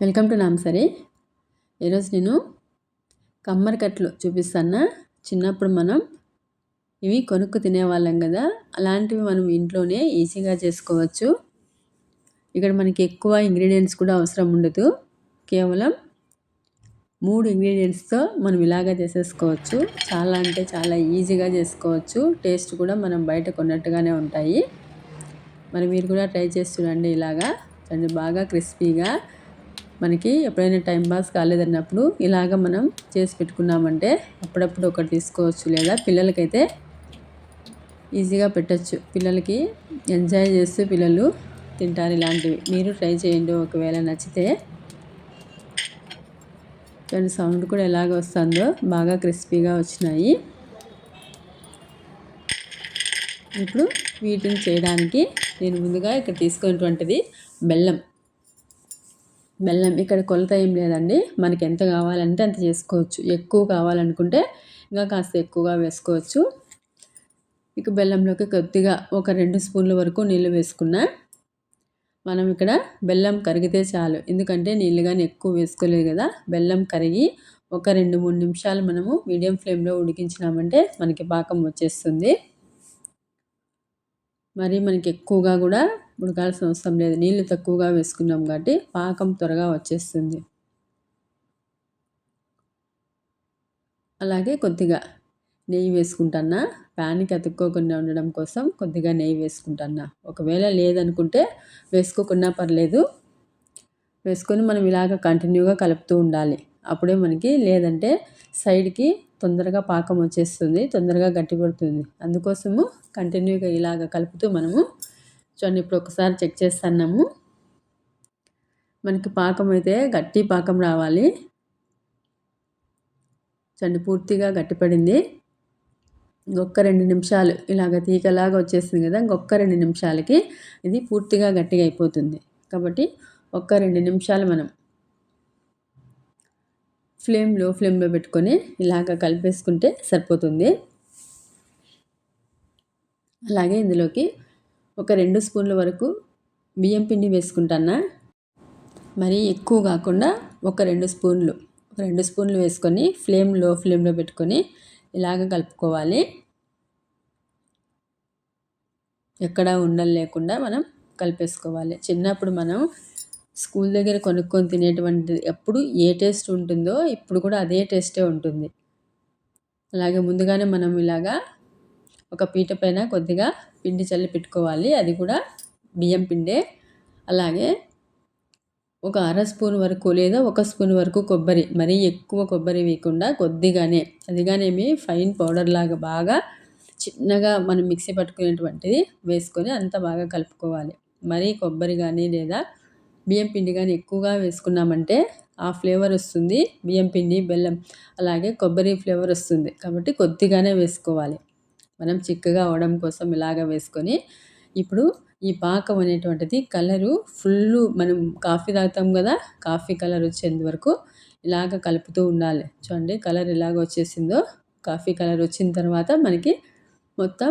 Welcome to నామ్సరీ. ఈరోజు నేను కమ్మరి కట్లు చూపిస్తాను చిన్నప్పుడు మనం ఇవి కొనుక్కు తినేవాళ్ళం కదా అలాంటివి మనం ఇంట్లోనే ఈజీగా చేసుకోవచ్చు. ఇక్కడ మనకి ఎక్కువ ఇంగ్రీడియంట్స్ కూడా అవసరం ఉండదు. కేవలం మూడు ఇంగ్రీడియంట్స్తో మనం ఇలాగా చేసేసుకోవచ్చు. చాలా అంటే చాలా ఈజీగా చేసుకోవచ్చు. టేస్ట్ కూడా మనం బయట కొన్నట్టుగానే ఉంటాయి. మరి మీరు కూడా ట్రై చేసి చూడండి ఇలాగా. బాగా క్రిస్పీగా మనకి ఎప్పుడైనా టైం పాస్ కాలేదన్నప్పుడు ఇలాగ మనం చేసి పెట్టుకున్నామంటే అప్పుడప్పుడు ఒకటి తీసుకోవచ్చు లేదా పిల్లలకైతే ఈజీగా పెట్టచ్చు. పిల్లలకి ఎంజాయ్ చేస్తూ పిల్లలు తింటారు ఇలాంటివి. మీరు ట్రై చేయండి ఒకవేళ నచ్చితే. దాని సౌండ్ కూడా ఎలాగ వస్తుందో బాగా క్రిస్పీగా వచ్చినాయి. ఇప్పుడు వీటిని చేయడానికి నేను ముందుగా ఇక్కడ తీసుకున్నటువంటిది బెల్లం. బెల్లం ఇక్కడ కొలత ఏం లేదండి. మనకి ఎంత కావాలంటే అంత చేసుకోవచ్చు. ఎక్కువ కావాలనుకుంటే ఇంకా కాస్త ఎక్కువగా వేసుకోవచ్చు. ఇక బెల్లంలోకి కొద్దిగా ఒక రెండు స్పూన్ల వరకు నీళ్ళు వేసుకున్నా మనం ఇక్కడ బెల్లం కరిగితే చాలు. ఎందుకంటే నీళ్ళు కానీ ఎక్కువ వేసుకోలేదు కదా. బెల్లం కరిగి ఒక రెండు మూడు నిమిషాలు మనము మీడియం ఫ్లేమ్లో ఉడికించినామంటే మనకి పాకం వచ్చేస్తుంది. మరి మనకి ఎక్కువగా కూడా ఉడకాల్సిన అవసరం లేదు. నీళ్ళు తక్కువగా వేసుకున్నాం కాబట్టి పాకం త్వరగా వచ్చేస్తుంది. అలాగే కొద్దిగా నెయ్యి వేసుకుంటానా ప్యాన్కి అతుక్కోకుండా ఉండడం కోసం కొద్దిగా నెయ్యి వేసుకుంటానా ఒకవేళ లేదనుకుంటే వేసుకోకుండా పర్లేదు. వేసుకొని మనం ఇలాగ కంటిన్యూగా కలుపుతూ ఉండాలి. అప్పుడే మనకి లేదంటే సైడ్కి తొందరగా పాకం వచ్చేస్తుంది తొందరగా గట్టిపడుతుంది. అందుకోసము కంటిన్యూగా ఇలాగ కలుపుతూ మనము చూడండి ఇప్పుడు ఒకసారి చెక్ చేస్తున్నాము. మనకి పాకం అయితే గట్టి పాకం రావాలి. చూడండి పూర్తిగా గట్టిపడింది ఇంకొక రెండు నిమిషాలు ఇలాగ తీగలాగా వచ్చేసింది కదా ఇంకొక రెండు నిమిషాలకి ఇది పూర్తిగా గట్టిగా అయిపోతుంది. కాబట్టి ఒక్క రెండు నిమిషాలు మనం ఫ్లేమ్లో ఫ్లేమ్లో పెట్టుకొని ఇలాగ కలిపేసుకుంటే సరిపోతుంది. అలాగే ఇందులోకి ఒక రెండు స్పూన్ల వరకు బియ్యం పిండి వేసుకుంటానా? మరీ ఎక్కువ కాకుండా ఒక రెండు స్పూన్లు ఒక రెండు స్పూన్లు వేసుకొని ఫ్లేమ్లో ఫ్లేమ్లో పెట్టుకొని ఇలాగ కలుపుకోవాలి. ఎక్కడా ఉండలు లేకుండా మనం కలిపేసుకోవాలి. చిన్నప్పుడు మనం స్కూల్ దగ్గర కొనుక్కొని తినేటువంటి ఎప్పుడు ఏ టేస్ట్ ఉంటుందో ఇప్పుడు కూడా అదే టేస్టే ఉంటుంది. అలాగే ముందుగానే మనం ఇలాగా ఒక పీట పైన కొద్దిగా పిండి చల్లి పెట్టుకోవాలి. అది కూడా బియ్యం పిండే. అలాగే ఒక అర స్పూన్ వరకు లేదా ఒక స్పూన్ వరకు కొబ్బరి మరీ ఎక్కువ కొబ్బరి వేయకుండా కొద్దిగానే అదిగానేమి ఫైన్ పౌడర్ లాగా బాగా చిన్నగా మనం మిక్సీ పట్టుకునేటువంటిది వేసుకొని అంత బాగా కలుపుకోవాలి. మరీ కొబ్బరి కానీ లేదా బియ్యం పిండి కానీ ఎక్కువగా వేసుకున్నామంటే ఆ ఫ్లేవర్ వస్తుంది. బియ్యం పిండి బెల్లం అలాగే కొబ్బరి ఫ్లేవర్ వస్తుంది. కాబట్టి కొద్దిగానే వేసుకోవాలి. మనం చిక్కగా అవడం కోసం ఇలాగ వేసుకొని ఇప్పుడు ఈ పాకం అనేటువంటిది కలరు ఫుల్ మనం కాఫీ తాగుతాం కదా కాఫీ కలర్ వచ్చేంత వరకు ఇలాగ కలుపుతూ ఉండాలి. చూడండి కలర్ ఇలాగ వచ్చేసిందో కాఫీ కలర్ వచ్చిన తర్వాత మనకి మొత్తం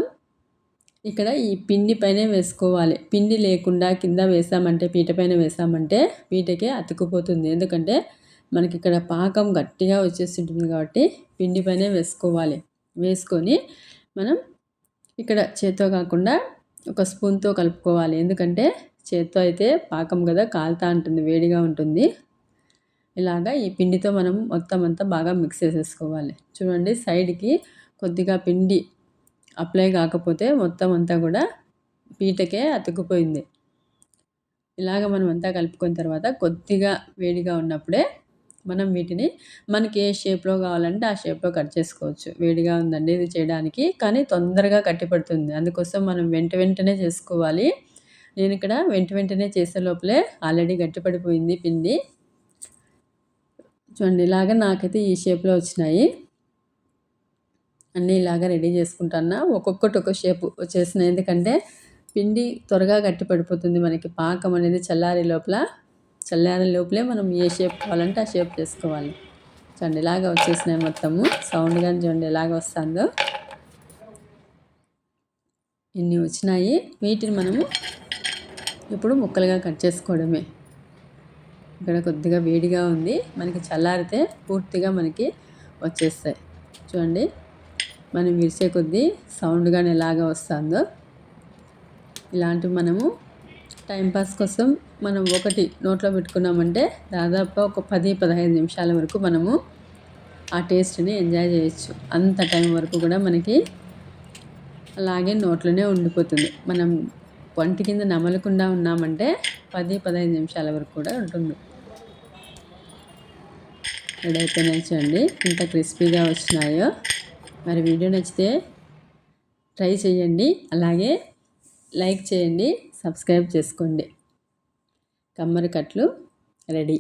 ఇక్కడ ఈ పిండి పైనే వేసుకోవాలి. పిండి లేకుండా కింద వేసామంటే పీట పైన వేసామంటే పీటకే అతుకుపోతుంది ఎందుకంటే మనకి ఇక్కడ పాకం గట్టిగా వచ్చేసి ఉంటుంది కాబట్టి పిండి పైనే వేసుకోవాలి. వేసుకొని మనం ఇక్కడ చేత్తో కాకుండా ఒక స్పూన్తో కలుపుకోవాలి. ఎందుకంటే చేత్తో అయితే పాకం కదా కాలుతా ఉంటుంది వేడిగా ఉంటుంది. ఇలాగా ఈ పిండితో మనం మొత్తం అంతా బాగా మిక్స్ చేసేసుకోవాలి. చూడండి సైడ్కి కొద్దిగా పిండి అప్లై కాకపోతే మొత్తం అంతా కూడా పీటకే అతుక్కుపోయింది. ఇలాగ మనం అంతా కలుపుకున్న తర్వాత కొద్దిగా వేడిగా ఉన్నప్పుడే మనం వీటిని మనకి ఏ షేప్లో కావాలంటే ఆ షేప్లో కట్ చేసుకోవచ్చు. వేడిగా ఉందండి ఇది చేయడానికి కానీ తొందరగా కట్టిపడుతుంది. అందుకోసం మనం వెంట వెంటనే చేసుకోవాలి. నేను ఇక్కడ వెంట వెంటనే చేసే లోపలే ఆల్రెడీ గట్టిపడిపోయింది పిండి. చూడండి ఇలాగ నాకైతే ఈ షేప్లో వచ్చినాయి. అన్నీ ఇలాగా రెడీ చేసుకుంటాను ఒక్కొక్కటి ఒక షేప్ వచ్చేసిన ఎందుకంటే పిండి త్వరగా గట్టి పడిపోతుంది మనకి. పాకం అనేది చల్లారి లోపల చల్లారి లోపలే మనం ఏ షేప్ కావాలంటే ఆ షేప్ చేసుకోవాలి. చూడండి ఇలాగ వచ్చేసినాయి మొత్తము. సౌండ్ కానీ చూడండి ఎలాగ వస్తుందో. ఇన్ని వచ్చినాయి? వీటిని మనము ఇప్పుడు ముక్కలుగా కట్ చేసుకోవడమే. ఇక్కడ కొద్దిగా వేడిగా ఉంది. మనకి చల్లారితే పూర్తిగా మనకి వచ్చేస్తాయి. చూడండి మనం విరిసే కొద్దీ సౌండ్ కానీ ఎలాగ వస్తుందో. ఇలాంటివి మనము టైంపాస్ కోసం మనం ఒకటి నోట్లో పెట్టుకున్నామంటే దాదాపు ఒక పది పదహైదు నిమిషాల వరకు మనము ఆ టేస్ట్ని ఎంజాయ్ చేయొచ్చు. అంత టైం వరకు కూడా మనకి అలాగే నోట్లోనే ఉండిపోతుంది. మనం వంటి కింద నమలకుండా ఉన్నామంటే పది పదహైదు నిమిషాల వరకు కూడా ఉంటుంది. రెడీ చూడండి ఇంత క్రిస్పీగా వచ్చినాయో. మరి వీడియో నచ్చితే ట్రై చేయండి. అలాగే లైక్ చేయండి సబ్స్క్రైబ్ చేసుకోండి. కమ్మరి కట్లు రెడీ.